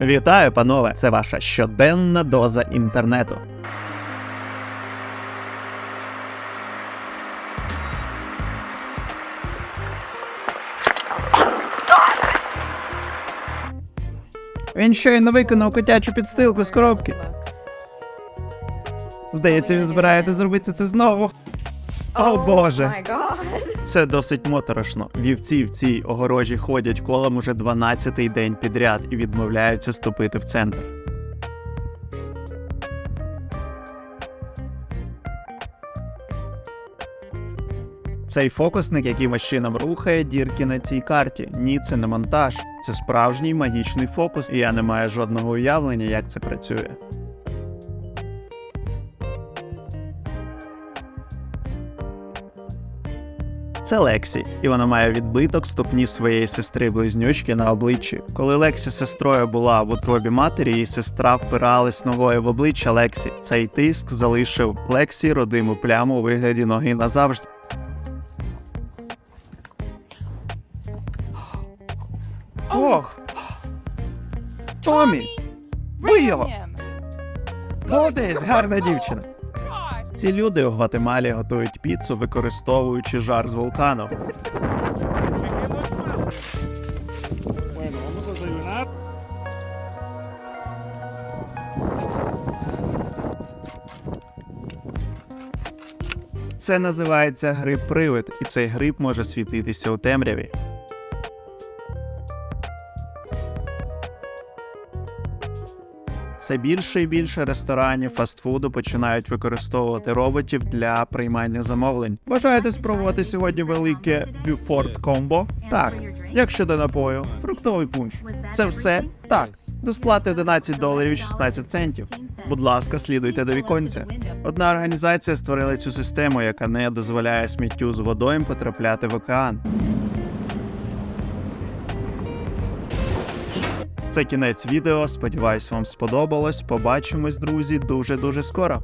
Вітаю, панове! Це ваша щоденна доза інтернету. Він щойно виконав котячу підстилку з коробки. Здається, він збирається зробити це знову. О боже! Це досить моторошно. Вівці в цій огорожі ходять колом уже 12-й день підряд і відмовляються ступити в центр. Цей фокусник якимось чином рухає дірки на цій карті. Ні, це не монтаж. Це справжній магічний фокус, і я не маю жодного уявлення, як це працює. Це Лексі, і вона має відбиток ступні своєї сестри-близнючки на обличчі. Коли Лексі сестрою була в утробі матері, її сестра впиралась ногою в обличчя Лексі. Цей тиск залишив Лексі родиму пляму у вигляді ноги назавжди. Ох! Томі! Бий його! Молодець, гарна дівчина. Ці люди у Гватемалі готують піцу, використовуючи жар з вулкану. Це називається гриб-привид, і цей гриб може світитися у темряві. Все більше і більше ресторанів фастфуду починають використовувати роботів для приймання замовлень. Бажаєте спробувати сьогодні велике Бюфорт комбо? Так. Як щодо напою, фруктовий пунш. Це все? Так. До сплати 11 доларів 16 центів. Будь ласка, слідуйте до віконця. Одна організація створила цю систему, яка не дозволяє сміттю з водою потрапляти в океан. Це кінець відео. Сподіваюсь, вам сподобалось. Побачимось, друзі, дуже дуже скоро.